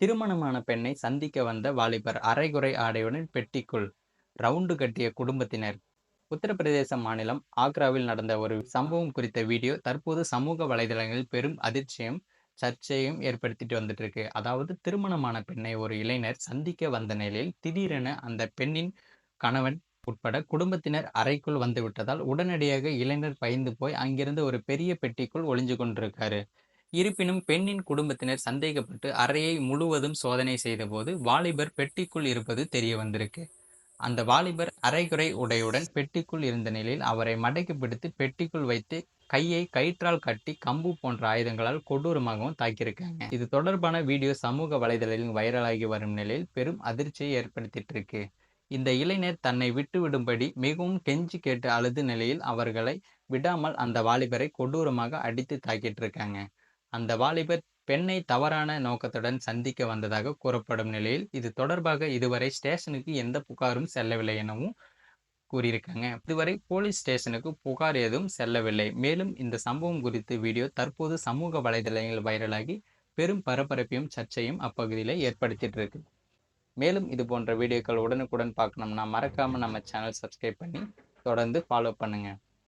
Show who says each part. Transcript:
Speaker 1: திருமணமான பெண்ணை சந்திக்க வந்த வாலிபர் அரைகுறை ஆடையுடன் பெட்டிக்குள் ரவுண்டு கட்டிய குடும்பத்தினர். உத்தரப்பிரதேச மாநிலம் ஆக்ராவில் நடந்த ஒரு சம்பவம் குறித்த வீடியோ தற்போது சமூக வலைதளங்களில் பெரும் அதிர்ச்சியும் சர்ச்சையும் ஏற்படுத்திட்டு வந்துட்டு இருக்கு அதாவது திருமணமான பெண்ணை ஒரு இளைஞர் சந்திக்க வந்த நிலையில் திடீரென அந்த பெண்ணின் கணவன் உட்பட குடும்பத்தினர் அறைக்குள் வந்து விட்டதால் உடனடியாக இளைஞர் பயந்து போய் அங்கிருந்து ஒரு பெரிய பெட்டிக்குள் ஒளிஞ்சு கொண்டிருக்காரு. இருப்பினும் பெண்ணின் குடும்பத்தினர் சந்தேகப்பட்டு அறையை முழுவதும் சோதனை செய்தபோது வாலிபர் பெட்டிக்குள் இருப்பது தெரிய வந்திருக்கு. அந்த வாலிபர் அரைகுறை உடையுடன் பெட்டிக்குள் இருந்த நிலையில் அவரை மடக்கி பிடித்து பெட்டிக்குள் வைத்து கையை கயிற்றால் கட்டி கம்பு போன்ற ஆயுதங்களால் கொடூரமாகவும் தாக்கியிருக்காங்க. இது தொடர்பான வீடியோ சமூக வலைதளத்தில் வைரலாகி வரும் நிலையில் பெரும் அதிர்ச்சியை ஏற்படுத்திட்டு இருக்கு இந்த இளைஞர் தன்னை விட்டு விடும்படி மிகவும் கெஞ்சி கேட்டு அழுது நிலையில் அவர்களை விடாமல் அந்த வாலிபரை கொடூரமாக அடித்து தாக்கிட்டு இருக்காங்க அந்த வாலிபர் பெண்ணை தவறான நோக்கத்துடன் சந்திக்க வந்ததாக கூறப்படும் நிலையில் இது தொடர்பாக இதுவரை ஸ்டேஷனுக்கு எந்த புகாரும் செல்லவில்லை எனவும் கூறியிருக்காங்க. இதுவரை போலீஸ் ஸ்டேஷனுக்கு புகார் எதுவும் செல்லவில்லை. மேலும் இந்த சம்பவம் குறித்து வீடியோ தற்போது சமூக வலைதளங்கள் வைரலாகி பெரும் பரபரப்பையும் சர்ச்சையும் அப்பகுதியில் ஏற்படுத்திட்டு இருக்கு மேலும் இது போன்ற வீடியோக்கள் உடனுக்குடன் பார்க்கணும்னா மறக்காமல் நம்ம சேனல் சப்ஸ்கிரைப் பண்ணி தொடர்ந்து ஃபாலோ பண்ணுங்கள்